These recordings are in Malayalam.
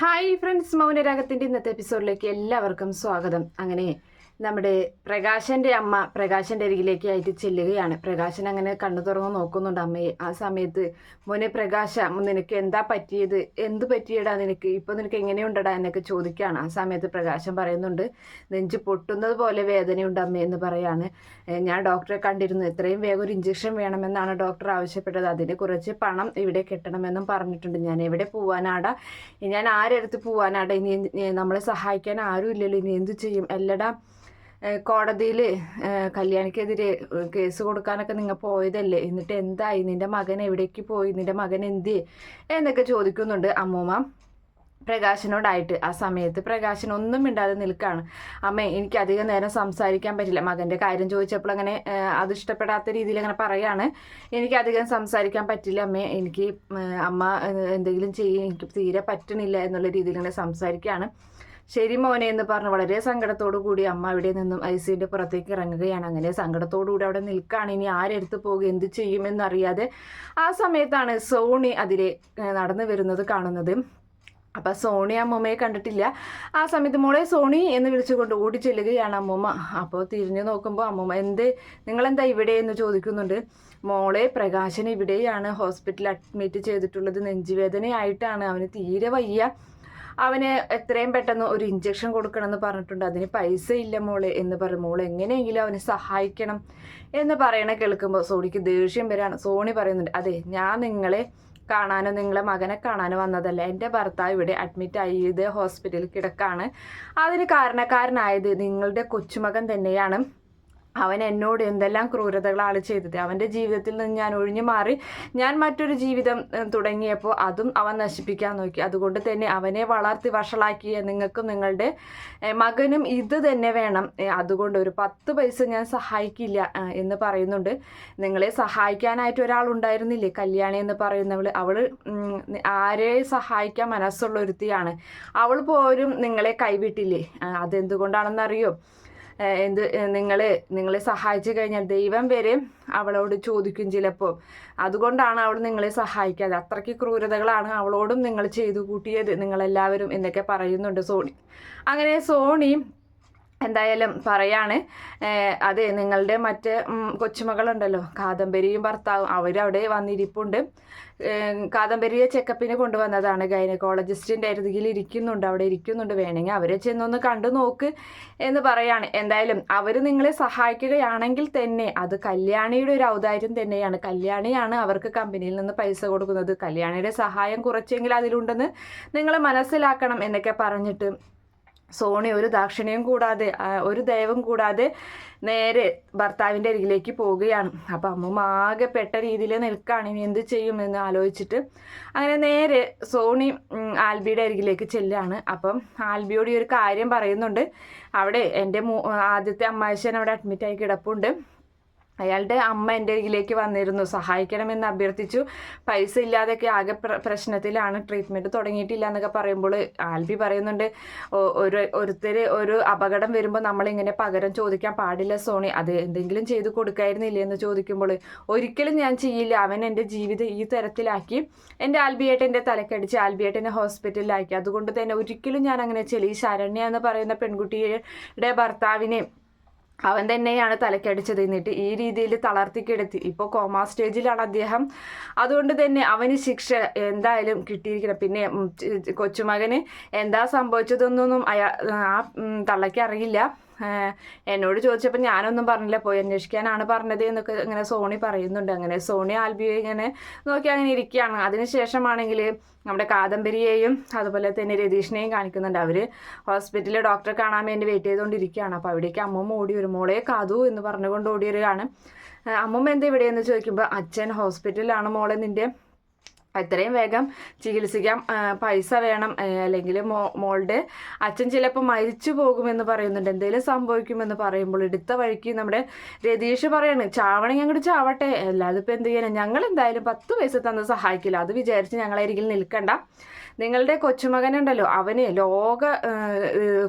ഹായ് ഫ്രണ്ട്സ് മൗനരാഗത്തിന്റെ ഇന്നത്തെ എപ്പിസോഡിലേക്ക് എല്ലാവർക്കും സ്വാഗതം. അങ്ങനെ നമ്മുടെ പ്രകാശന്റെ അമ്മ പ്രകാശന്റെ അരികിലേക്ക് ആയിട്ട് ചെല്ലുകയാണ്. പ്രകാശൻ അങ്ങനെ കണ്ണു തുറന്ന് നോക്കുന്നുണ്ട്. അമ്മയെ ആ സമയത്ത് മോനെ പ്രകാശ നിനക്ക് എന്താ പറ്റിയത്? എന്ത് പറ്റിയടാ നിനക്ക്? ഇപ്പൊ നിനക്ക് എങ്ങനെയുണ്ടടാ? എന്നൊക്കെ ചോദിക്കുകയാണ്. ആ സമയത്ത് പ്രകാശൻ പറയുന്നുണ്ട് നെഞ്ച് പൊട്ടുന്നത് പോലെ വേദനയുണ്ട് അമ്മ എന്ന് പറയാണ്. ഞാൻ ഡോക്ടറെ കണ്ടിരുന്നു. എത്രയും വേഗം ഒരു ഇഞ്ചക്ഷൻ വേണമെന്നാണ് ഡോക്ടർ ആവശ്യപ്പെട്ടത്. അതിന് കുറച്ച് പണം ഇവിടെ കിട്ടണമെന്നും പറഞ്ഞിട്ടുണ്ട്. ഞാൻ എവിടെ പോവാനാടാ? ഞാൻ ആരെടുത്ത് പോവാനാടാ? ഇനി നമ്മളെ സഹായിക്കാൻ ആരും ഇല്ലല്ലോ. ഇനി എന്തു ചെയ്യും? എല്ലടാ കോടതിയിൽ കല്യാണിക്കെതിരെ കേസ് കൊടുക്കാനൊക്കെ നിങ്ങൾ പോയതല്ലേ? എന്നിട്ട് എന്തായി? നിന്റെ മകൻ എവിടേക്ക് പോയി? നിന്റെ മകൻ എന്ത്? എന്നൊക്കെ ചോദിക്കുന്നുണ്ട് അമ്മൂമ്മ. പ്രകാശനോടായിട്ട്. ആ സമയത്ത് പ്രകാശൻ ഒന്നും മിണ്ടാതെ നിൽക്കുകയാണ് അമ്മേ എനിക്ക് അധികം നേരം സംസാരിക്കാൻ പറ്റില്ല. മകന്റെ കാര്യം ചോദിച്ചപ്പോൾ അങ്ങനെ അത് ഇഷ്ടപ്പെടാത്ത രീതിയിൽ അങ്ങനെ പറയാണ്. എനിക്ക് അധികം സംസാരിക്കാൻ പറ്റില്ല അമ്മേ. എനിക്ക് അമ്മ എന്തെങ്കിലും ചെയ്യും. എനിക്ക് തീരെ പറ്റണില്ല എന്നുള്ള രീതിയിൽ ഇങ്ങനെ സംസാരിക്കുകയാണ് ശരി മോനെ എന്ന് പറഞ്ഞ് വളരെ സങ്കടത്തോടു കൂടി അമ്മ അവിടെ നിന്നും ഐസിയുടെ പുറത്തേക്ക് ഇറങ്ങുകയാണ്. അങ്ങനെ സങ്കടത്തോടു കൂടി അവിടെ നിൽക്കുകയാണ്. ഇനി ആരെടുത്ത് പോകുക എന്ത് ചെയ്യുമെന്നറിയാതെ ആ സമയത്താണ് സോണി അതിലെ നടന്നു വരുന്നത് കാണുന്നത്. അപ്പം സോണി അമ്മൂമ്മയെ കണ്ടിട്ടില്ല. ആ സമയത്ത് മോളെ സോണി എന്ന് വിളിച്ചുകൊണ്ട് ഓടി ചെല്ലുകയാണ് അമ്മൂമ്മ. അപ്പോൾ തിരിഞ്ഞു നോക്കുമ്പോൾ അമ്മൂമ്മ എന്ത്? നിങ്ങളെന്താ ഇവിടെ? എന്ന് ചോദിക്കുന്നുണ്ട്. മോളെ പ്രകാശൻ ഇവിടെയാണ് ഹോസ്പിറ്റലിൽ അഡ്മിറ്റ് ചെയ്തിട്ടുള്ളത്. നെഞ്ചുവേദനയായിട്ടാണ്. അവന് തീരെ വയ്യ. അവന് എത്രയും പെട്ടെന്ന് ഒരു ഇഞ്ചക്ഷൻ കൊടുക്കണം എന്ന് പറഞ്ഞിട്ടുണ്ട്. അതിന് പൈസ ഇല്ല മോളെ എന്ന് പറഞ്ഞു. മോൾ എങ്ങനെയെങ്കിലും അവനെ സഹായിക്കണം എന്ന് പറയണ കേൾക്കുമ്പോൾ സോണിക്ക് ദേഷ്യം വരാണ്. സോണി പറയുന്നുണ്ട് അതെ ഞാൻ നിങ്ങളെ കാണാനോ നിങ്ങളെ മകനെ കാണാനോ വന്നതല്ല. എന്റെ ഭർത്താവ് ഇവിടെ അഡ്മിറ്റ് ആയത് ഹോസ്പിറ്റലിൽ കിടക്കാണ്. അതിന് കാരണക്കാരനായത് നിങ്ങളുടെ കൊച്ചുമകൻ തന്നെയാണ്. അവൻ എന്നോട് എന്തെല്ലാം ക്രൂരതകളാണ് ചെയ്തത്. അവന്റെ ജീവിതത്തിൽ നിന്ന് ഞാൻ ഒഴിഞ്ഞു മാറി ഞാൻ മറ്റൊരു ജീവിതം തുടങ്ങിയപ്പോൾ അതും അവൻ നശിപ്പിക്കാൻ നോക്കി. അതുകൊണ്ട് തന്നെ അവനെ വളർത്തി വഷളാക്കിയ നിങ്ങൾക്കും നിങ്ങളുടെ മകനും ഇത് തന്നെ വേണം. അതുകൊണ്ട് ഒരു പത്ത് പൈസ ഞാൻ സഹായിക്കില്ല എന്ന് പറയുന്നുണ്ട്. നിങ്ങളെ സഹായിക്കാനായിട്ട് ഒരാൾ ഉണ്ടായിരുന്നില്ലേ? കല്യാണി എന്ന് പറയുന്നവൾ അവൾ ആരെ സഹായിക്കാൻ മനസ്സുള്ള ഒരുത്തിയാണ്. അവൾ പോലും നിങ്ങളെ കൈവിട്ടില്ലേ? അതെന്തുകൊണ്ടാണെന്നറിയോ? എന്ത് നിങ്ങൾ നിങ്ങളെ സഹായിച്ചു കഴിഞ്ഞാൽ ദൈവം വരെ അവളോട് ചോദിക്കും ചിലപ്പോൾ. അതുകൊണ്ടാണ് അവൾ നിങ്ങളെ സഹായിക്കാതെ. അത്രയ്ക്ക് ക്രൂരതകളാണ് അവളോടും നിങ്ങൾ ചെയ്തു കൂട്ടിയത് നിങ്ങളെല്ലാവരും എന്നൊക്കെ പറയുന്നുണ്ട് സോണി. അങ്ങനെ സോണി എന്തായാലും പറയാണ് അതെ നിങ്ങളുടെ മറ്റേ കൊച്ചുമകളുണ്ടല്ലോ കാദംബരിയും ഭർത്താവും അവരവിടെ വന്നിരിപ്പുണ്ട്. കാദംബരിയെ ചെക്കപ്പിന് കൊണ്ടുവന്നതാണ്. ഗൈനക്കോളജിസ്റ്റിന്റെ അരുതിയിൽ ഇരിക്കുന്നുണ്ട് അവിടെ ഇരിക്കുന്നുണ്ട്. വേണമെങ്കിൽ അവരെ ചെന്നൊന്ന് കണ്ടു നോക്ക് എന്ന് പറയാണ്. എന്തായാലും അവർ നിങ്ങളെ സഹായിക്കുകയാണെങ്കിൽ തന്നെ അത് കല്യാണിയുടെ ഒരു ഔദാര്യം തന്നെയാണ്. കല്യാണിയാണ് അവർക്ക് കമ്പനിയിൽ നിന്ന് പൈസ കൊടുക്കുന്നത്. കല്യാണിയുടെ സഹായം കുറച്ചെങ്കിലും അതിലുണ്ടെന്ന് നിങ്ങൾ മനസ്സിലാക്കണം എന്നൊക്കെ പറഞ്ഞിട്ട് സോണി ഒരു ദാക്ഷിണ്യം കൂടാതെ ഒരു ദൈവം കൂടാതെ നേരെ ഭർത്താവിന്റെ അരികിലേക്ക് പോവുകയാണ്. അപ്പം അമ്മ ആകെ പെട്ട രീതിയിൽ നിൽക്കുകയാണ്. ഇനി എന്ത് ചെയ്യും എന്ന് ആലോചിച്ചിട്ട് അങ്ങനെ നേരെ സോണി ആൽബിയുടെ അരികിലേക്ക് ചെല്ലുകയാണ്. അപ്പം ആൽബിയോട് ഈ ഒരു കാര്യം പറയുന്നുണ്ട്. അവിടെ എന്റെ ആദ്യത്തെ അമ്മായിശൻ അവിടെ അഡ്മിറ്റായി കിടപ്പുണ്ട്. അയാളുടെ അമ്മ എന്റെ അരികിലേക്ക് വന്നിരുന്നു. സഹായിക്കണമെന്ന് അഭ്യർത്ഥിച്ചു. പൈസ ഇല്ലാതെയൊക്കെ ആകെ പ്ര- പ്രശ്നത്തിലാണ്. ട്രീറ്റ്മെന്റ് തുടങ്ങിയിട്ടില്ല എന്നൊക്കെ പറയുമ്പോൾ ആൽബി പറയുന്നുണ്ട് ഒരു ഒരുത്തർ ഒരു അപകടം വരുമ്പോൾ നമ്മളിങ്ങനെ പകരം ചോദിക്കാൻ പാടില്ല സോണി. അത് എന്തെങ്കിലും ചെയ്ത് കൊടുക്കായിരുന്നില്ലേ? എന്ന് ചോദിക്കുമ്പോൾ ഒരിക്കലും ഞാൻ ചെയ്യില്ല. അവൻ എന്റെ ജീവിതം ഈ തരത്തിലാക്കി. എന്റെ ആൽബിയേട്ടന്റെ തലക്കടിച്ച് ആൽബിയേട്ടനെ ഹോസ്പിറ്റലിലാക്കി. അതുകൊണ്ട് തന്നെ ഒരിക്കലും ഞാൻ അങ്ങനെ ചെയ്യില്ല ശരണ്യ എന്ന് പറയുന്ന പെൺകുട്ടിയുടെ ഭർത്താവിനെ അവൻ തന്നെയാണ് തലക്കടിച്ചത്. എന്നിട്ട് ഈ രീതിയിൽ തളർത്തിക്കെടുത്തി ഇപ്പോൾ കോമാ സ്റ്റേജിലാണ് അദ്ദേഹം. അതുകൊണ്ട് തന്നെ അവന് ശിക്ഷ എന്തായാലും കിട്ടിയിരിക്കണം. പിന്നെ കൊച്ചുമകന് എന്താ സംഭവിച്ചതെന്നൊന്നും അയാ ആ തള്ളയ്ക്ക് അറിയില്ല. എന്നോട് ചോദിച്ചപ്പോൾ ഞാനൊന്നും പറഞ്ഞില്ല പോയി അന്വേഷിക്കാനാണ് പറഞ്ഞത് എന്നൊക്കെ ഇങ്ങനെ സോണി പറയുന്നുണ്ട്. അങ്ങനെ സോണി ആൽബിയെ ഇങ്ങനെ നോക്കി അങ്ങനെ ഇരിക്കുകയാണ്. അതിനുശേഷമാണെങ്കിൽ നമ്മുടെ കാദംബരിയെയും അതുപോലെ തന്നെ രതീഷിനെയും കാണിക്കുന്നുണ്ട്. അവർ ഹോസ്പിറ്റലിൽ ഡോക്ടറെ കാണാൻ വേണ്ടി വെയിറ്റ് ചെയ്തുകൊണ്ടിരിക്കുകയാണ് അപ്പോൾ അവിടേക്ക് അമ്മമ്മ ഓടി വരും. മോളെ കാതു എന്ന് പറഞ്ഞുകൊണ്ട് ഓടി വരികയാണ് അമ്മമ്മ എന്താ ഇവിടെയെന്ന് ചോദിക്കുമ്പോൾ അച്ഛൻ ഹോസ്പിറ്റലിലാണ് മോളെ നിന്റെ എത്രയും വേഗം ചികിത്സിക്കാം. പൈസ വേണം അല്ലെങ്കിൽ മോ മോളുടെ അച്ഛൻ ചിലപ്പോൾ മരിച്ചു പോകുമെന്ന് പറയുന്നുണ്ട്. എന്തെങ്കിലും സംഭവിക്കുമെന്ന് പറയുമ്പോൾ എടുത്ത വഴിക്ക് നമ്മുടെ രതീഷ് പറയാണ് ചാവണമെങ്കിൽ അങ്ങോട്ട് ചാവട്ടെ. അല്ലാതെ ഇപ്പം എന്ത് ചെയ്യാനും? ഞങ്ങൾ എന്തായാലും പത്ത് പൈസ തന്ന് സഹായിക്കില്ല. അത് വിചാരിച്ച് ഞങ്ങളരികിൽ നിൽക്കണ്ട. നിങ്ങളുടെ കൊച്ചുമകനുണ്ടല്ലോ അവന് ലോക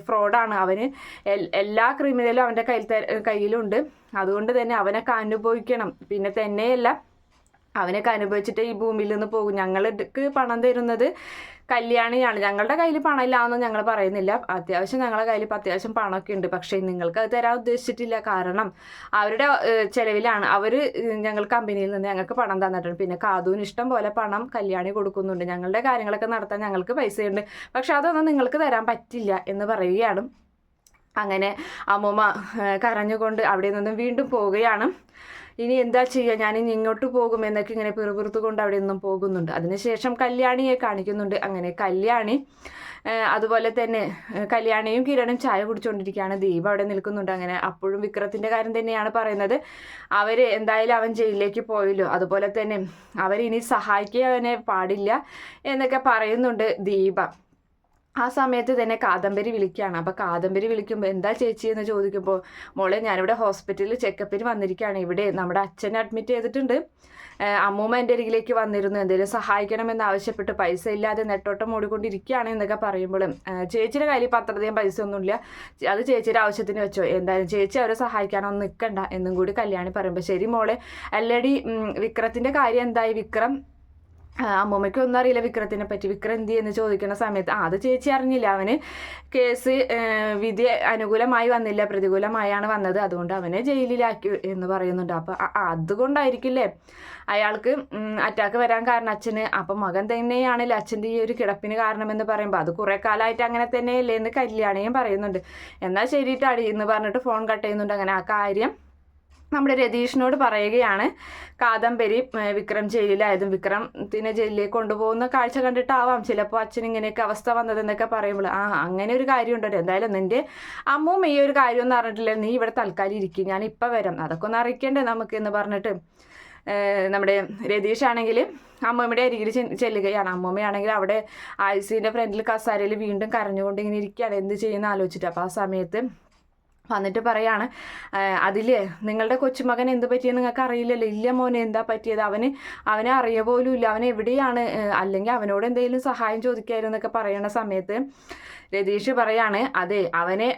ഫ്രോഡാണ്. അവന് എല്ലാ ക്രിമിനലും അവന്റെ കയ്യിൽ കയ്യിലുണ്ട് അതുകൊണ്ട് തന്നെ അവനൊക്കെ അനുഭവിക്കണം. പിന്നെ തന്നെയല്ല അവനൊക്കെ അനുഭവിച്ചിട്ട് ഈ ഭൂമിയിൽ നിന്ന് പോകും. ഞങ്ങൾക്ക് പണം തരുന്നത് കല്യാണിയാണ്. ഞങ്ങളുടെ കയ്യിൽ പണമില്ല എന്ന് ഞങ്ങൾ പറയുന്നില്ല. അത്യാവശ്യം ഞങ്ങളുടെ കയ്യിൽ ഇപ്പം അത്യാവശ്യം പണമൊക്കെ ഉണ്ട്. പക്ഷേ നിങ്ങൾക്ക് അത് തരാൻ ഉദ്ദേശിച്ചിട്ടില്ല. കാരണം അവരുടെ ചിലവിലാണ്. അവർ ഞങ്ങൾ കമ്പനിയിൽ നിന്ന് ഞങ്ങൾക്ക് പണം തന്നിട്ടുണ്ട്. പിന്നെ കാതൂന് ഇഷ്ടം പോലെ പണം കല്യാണി കൊടുക്കുന്നുണ്ട്. ഞങ്ങളുടെ കാര്യങ്ങളൊക്കെ നടത്താൻ ഞങ്ങൾക്ക് പൈസയുണ്ട്. പക്ഷെ അതൊന്നും നിങ്ങൾക്ക് തരാൻ പറ്റില്ല എന്ന് പറയുകയാണ്. അങ്ങനെ അമ്മൂമ്മ കരഞ്ഞുകൊണ്ട് അവിടെ നിന്നും വീണ്ടും പോവുകയാണ്. ഇനി എന്താ ചെയ്യുക ഞാൻ ഇനി ഇങ്ങോട്ട് പോകും എന്നൊക്കെ ഇങ്ങനെ പിറുപിറുത്തു കൊണ്ട് അവിടെ നിന്നും പോകുന്നുണ്ട്. അതിനുശേഷം കല്യാണിയെ കാണിക്കുന്നുണ്ട്. അങ്ങനെ കല്യാണി അതുപോലെ തന്നെ കല്യാണിയും കിരണും ചായ കുടിച്ചുകൊണ്ടിരിക്കുകയാണ് ദീപ അവിടെ നിൽക്കുന്നുണ്ട്. അങ്ങനെ അപ്പോഴും വിക്രത്തിന്റെ കാര്യം തന്നെയാണ് പറയുന്നത്. അവർ എന്തായാലും അവൻ ജയിലിലേക്ക് പോയല്ലോ. അതുപോലെ തന്നെ അവരിനി സഹായിക്കുക അവനെ പാടില്ല എന്നൊക്കെ പറയുന്നുണ്ട് ദീപ. ആ സമയത്ത് തന്നെ കാദംബരി വിളിക്കുകയാണ് അപ്പോൾ കാദംബരി വിളിക്കുമ്പോൾ എന്താ ചേച്ചി എന്ന് ചോദിക്കുമ്പോൾ മോളെ ഞാനിവിടെ ഹോസ്പിറ്റലിൽ ചെക്കപ്പിന് വന്നിരിക്കുകയാണ് ഇവിടെ നമ്മുടെ അച്ഛനെ അഡ്മിറ്റ് ചെയ്തിട്ടുണ്ട്. അമ്മൂമ്മ എന്റെ അരികിലേക്ക് വന്നിരുന്നു. എന്തെങ്കിലും സഹായിക്കണമെന്ന് ആവശ്യപ്പെട്ട് പൈസ ഇല്ലാതെ നെട്ടോട്ടം ഓടിക്കൊണ്ടിരിക്കുകയാണ് എന്നൊക്കെ പറയുമ്പോഴും ഏഹ് ചേച്ചിയുടെ കയ്യിൽ അത്രയധികം പൈസ ഒന്നുമില്ല. അത് ചേച്ചിയുടെ ആവശ്യത്തിന് വെച്ചോ. എന്തായാലും ചേച്ചി അവരെ സഹായിക്കാനൊന്നും നിൽക്കണ്ട. എന്നും കൂടി കല്യാണി പറയുമ്പോൾ ശരി മോളെ അല്ലടി വിക്രത്തിന്റെ കാര്യം എന്തായി? വിക്രം അമ്മൂമ്മയ്ക്ക് ഒന്നും അറിയില്ല വിക്രത്തിനെ പറ്റി. വിക്രം എന്ത് എന്ന് ചോദിക്കുന്ന സമയത്ത് അത് ചേച്ചി അറിഞ്ഞില്ല. അവന് കേസ് വിധി അനുകൂലമായി വന്നില്ല. പ്രതികൂലമായാണ് വന്നത്. അതുകൊണ്ട് അവനെ ജയിലിലാക്കി എന്ന് പറയുന്നുണ്ട്. അപ്പം അതുകൊണ്ടായിരിക്കില്ലേ അയാൾക്ക് അറ്റാക്ക് വരാൻ കാരണം അച്ഛന്. അപ്പം മകൻ തന്നെയാണല്ലോ അച്ഛന്റെ ഈ ഒരു കിടപ്പിന് കാരണമെന്ന് പറയുമ്പോൾ അത് കുറേ കാലമായിട്ട് അങ്ങനെ തന്നെയല്ലേ? എന്ന് കല്യാണിയും പറയുന്നുണ്ട്. എന്നാൽ ശരിയിട്ടാടി എന്ന് പറഞ്ഞിട്ട് ഫോൺ കട്ട് ചെയ്യുന്നുണ്ട്. അങ്ങനെ ആ കാര്യം നമ്മുടെ രതീഷിനോട് പറയുകയാണ് കാദംബരി വിക്രം ജയിലിലായതും വിക്രമത്തിനെ ജയിലിലേക്ക് കൊണ്ടുപോകുന്ന കാഴ്ച കണ്ടിട്ടാവാം ചിലപ്പോൾ അച്ഛൻ ഇങ്ങനെയൊക്കെ അവസ്ഥ വന്നതെന്നൊക്കെ പറയുമ്പോൾ ആ അങ്ങനെ ഒരു കാര്യം ഉണ്ടല്ലോ എന്തായാലും നിന്റെ അമ്മൂമ്മ ഈ ഒരു കാര്യമൊന്നും അറിഞ്ഞിട്ടില്ല നീ ഇവിടെ തൽക്കാലം ഇരിക്കും ഞാൻ ഇപ്പം വരാം. അതൊക്കെ ഒന്ന് അറിയിക്കണ്ടേ നമുക്ക്? എന്ന് പറഞ്ഞിട്ട് നമ്മുടെ രതീഷ് ആണെങ്കിൽ അമ്മൂമ്മയുടെ അരികിൽ ചെല്ലുകയാണ്. അമ്മൂമ്മയാണെങ്കിൽ അവിടെ ആയുസിന്റെ ഫ്രണ്ടിൽ കസാരയിൽ വീണ്ടും കരഞ്ഞുകൊണ്ട് ഇങ്ങനെ ഇരിക്കുകയാണ്. എന്ത് ചെയ്യുന്ന ആലോചിച്ചിട്ട്. അപ്പോൾ ആ സമയത്ത് വന്നിട്ട് പറയാണ് അതിൽ നിങ്ങളുടെ കൊച്ചുമകൻ എന്ത് പറ്റിയെന്ന് നിങ്ങൾക്ക് അറിയില്ലല്ലോ. ഇല്ല മോനെ എന്താ പറ്റിയത്? അവന് അവനെ അറിയ പോലും ഇല്ല. അവൻ എവിടെയാണ്? അല്ലെങ്കിൽ അവനോട് എന്തെങ്കിലും സഹായം ചോദിക്കായിരുന്നു എന്നൊക്കെ പറയണ സമയത്ത് രതീഷ് പറയാണ് അതെ അവനെ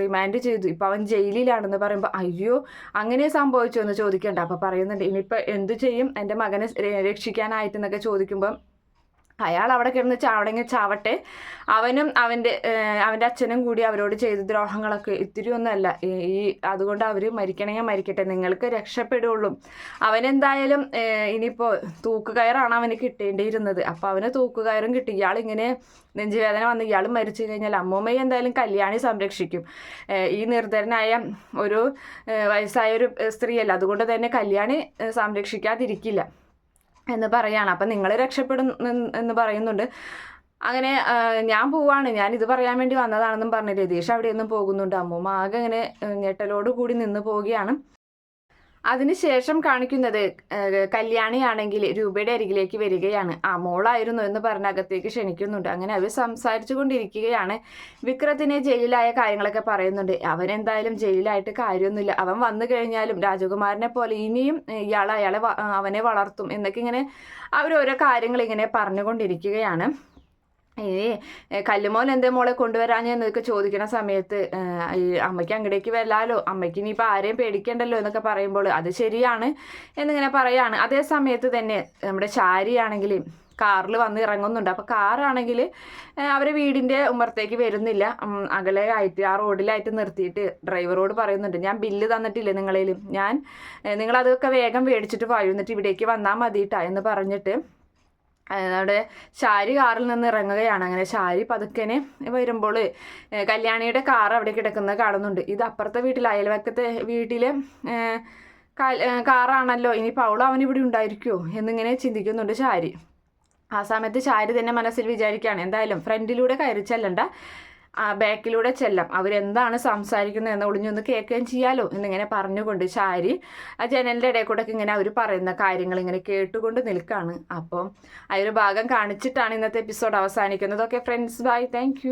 റിമാൻഡ് ചെയ്തു. ഇപ്പം അവൻ ജയിലിലാണെന്ന് പറയുമ്പോൾ അയ്യോ അങ്ങനെ സംഭവിച്ചു? എന്ന് ചോദിക്കണ്ട. അപ്പോൾ പറയുന്നുണ്ട് ഇനിയിപ്പോൾ എന്ത് ചെയ്യും? എന്റെ മകനെ രക്ഷിക്കാനായിട്ടെന്നൊക്കെ ചോദിക്കുമ്പം അയാൾ അവിടെ കിടന്ന് ചാവടെങ്കിൽ ചാവട്ടെ. അവനും അവന്റെ അവന്റെ അച്ഛനും കൂടി അവരോട് ചെയ്ത ദ്രോഹങ്ങളൊക്കെ ഇത്തിരി ഒന്നുമല്ല. ഈ അതുകൊണ്ട് അവർ മരിക്കണമെങ്കിൽ മരിക്കട്ടെ. നിങ്ങൾക്ക് രക്ഷപ്പെടുള്ളൂ. അവനെന്തായാലും ഇനിയിപ്പോൾ തൂക്കുകയറാണ് അവന് കിട്ടേണ്ടിയിരുന്നത്. അപ്പോൾ അവന് തൂക്കുകയറും കിട്ടി. ഇയാളിങ്ങനെ നെഞ്ചുവേദന വന്ന് ഇയാൾ മരിച്ചു കഴിഞ്ഞാൽ അമ്മൂമ്മയെ എന്തായാലും കല്യാണി സംരക്ഷിക്കും. ഈ നിർധരനായ ഒരു വയസ്സായ ഒരു സ്ത്രീയല്ല. അതുകൊണ്ട് തന്നെ കല്യാണി സംരക്ഷിക്കാതിരിക്കില്ല. എന്ന് പറയാണ്. അപ്പം നിങ്ങൾ രക്ഷപ്പെടും എന്ന് പറയുന്നുണ്ട്. അങ്ങനെ ഞാൻ പോവാണ്. ഞാൻ ഇത് പറയാൻ വേണ്ടി വന്നതാണെന്നും പറഞ്ഞ് രതീഷ് അവിടെയൊന്നും പോകുന്നുണ്ട്. അമ്മൂമ്മ ആകെ ഇങ്ങനെ ഏഹ്, ഞെട്ടലോട് കൂടി നിന്ന് പോവുകയാണ്. അതിനുശേഷം കാണിക്കുന്നത് കല്യാണി കല്യാണിയാണെങ്കിൽ രൂപയുടെ അരികിലേക്ക് വരികയാണ്. ആ മോളായിരുന്നു എന്ന് പറഞ്ഞ് അകത്തേക്ക് ക്ഷണിക്കുന്നുണ്ട്. അങ്ങനെ അവർ സംസാരിച്ചു കൊണ്ടിരിക്കുകയാണ്. വിക്രത്തിനെ ജയിലിലായ കാര്യങ്ങളൊക്കെ പറയുന്നുണ്ട്. അവൻ എന്തായാലും ജയിലിലായിട്ട് കാര്യമൊന്നുമില്ല. അവൻ വന്നു കഴിഞ്ഞാലും രാജകുമാരനെ പോലെ ഇനിയും ഇയാൾ അയാളെ അവനെ വളർത്തും എന്നൊക്കെ ഇങ്ങനെ അവർ ഓരോ കാര്യങ്ങൾ ഇങ്ങനെ പറഞ്ഞുകൊണ്ടിരിക്കുകയാണ്. ഏഹ്, കല്ലുമോൻ എന്തേ മോളെ കൊണ്ടുവരാഞ്ഞ എന്നൊക്കെ ചോദിക്കുന്ന സമയത്ത് അമ്മയ്ക്ക് അങ്ങടേക്ക് വരാലോ അമ്മയ്ക്ക് ഇനിയിപ്പോൾ ആരെയും പേടിക്കണ്ടല്ലോ എന്നൊക്കെ പറയുമ്പോൾ അത് ശരിയാണ് എന്നിങ്ങനെ പറയാണ്. അതേ സമയത്ത് തന്നെ നമ്മുടെ ശാരിയാണെങ്കിൽ കാറിൽ വന്ന് ഇറങ്ങുന്നുണ്ട്. അപ്പോൾ കാറാണെങ്കിൽ അവരെ വീടിന്റെ ഉമ്മറത്തേക്ക് വരുന്നില്ല. അകലെ ആയിട്ട് ആ റോഡിലായിട്ട് നിർത്തിയിട്ട് ഡ്രൈവറോട് പറയുന്നുണ്ട് ഞാൻ ബില്ല് തന്നിട്ടില്ല നിങ്ങളേലും? ഞാൻ നിങ്ങളതൊക്കെ വേഗം മേടിച്ചിട്ട് എന്നിട്ട് ഇവിടേക്ക് വന്നാൽ മതിയിട്ടാ എന്ന് പറഞ്ഞിട്ട് അവിടെ ഷാരി കാറിൽ നിന്ന് ഇറങ്ങുകയാണ്. അങ്ങനെ ഷാരി പതുക്കനെ വരുമ്പോൾ കല്യാണിയുടെ കാർ അവിടെ കിടക്കുന്നത് കാണുന്നുണ്ട്. ഇത് അപ്പുറത്തെ വീട്ടിൽ അയൽവക്കത്തെ വീട്ടിലെ കാറാണല്ലോ. ഇനി പൗള അവൻ ഇവിടെ ഉണ്ടായിരിക്കുമോ എന്നിങ്ങനെ ചിന്തിക്കുന്നുണ്ട് ഷാരി ആ സമയത്ത് ഷാരി തന്നെ മനസ്സിൽ വിചാരിക്കുകയാണ്. എന്തായാലും ഫ്രണ്ടിലൂടെ കയറി ചെല്ലണ്ട. ആ ബാക്കിലൂടെ ചെല്ലാം. അവരെന്താണ് സംസാരിക്കുന്നത് എന്ന് ഒളിഞ്ഞൊന്ന് കേൾക്കുകയും ചെയ്യാലോ എന്നിങ്ങനെ പറഞ്ഞുകൊണ്ട് ചാരി ആ ജനലിന്റെ ഇടയിൽ കൂടെ ഇങ്ങനെ അവർ പറയുന്ന കാര്യങ്ങൾ ഇങ്ങനെ കേട്ടുകൊണ്ട് നിൽക്കുകയാണ് അപ്പം ആ ഒരു ഭാഗം കാണിച്ചിട്ടാണ് ഇന്നത്തെ എപ്പിസോഡ് അവസാനിക്കുന്നത് ഓക്കെ ഫ്രണ്ട്സ് ബൈ. താങ്ക്